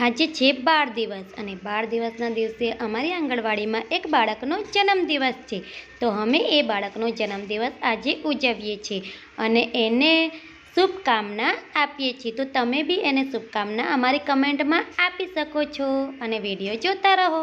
આજે છે બાળ દિવસ અને બાળ દિવસના દિવસે અમારી આંગણવાડીમાં એક બાળકનો જન્મદિવસ છે. તો અમે એ બાળકનો જન્મદિવસ આજે ઉજવીએ છીએ અને એને શુભકામના આપીએ છીએ. તો તમે બી એને શુભકામના અમારી કમેન્ટમાં આપી શકો છો અને વીડિયો જોતા રહો.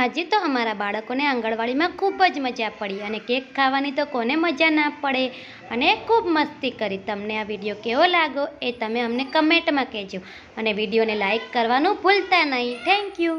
આજે તો અમારા બાળકોને આંગણવાડીમાં ખૂબ જ મજા પડી અને કેક ખાવાની તો કોને મજા ના પડે. અને ખૂબ મસ્તી કરી તમને આ વીડિયો કેવો લાગો એ તમે અમને કમેન્ટમાં કહેજો. અને વિડીયોને લાઇક કરવાનું ભૂલતા નહીં. Thank you.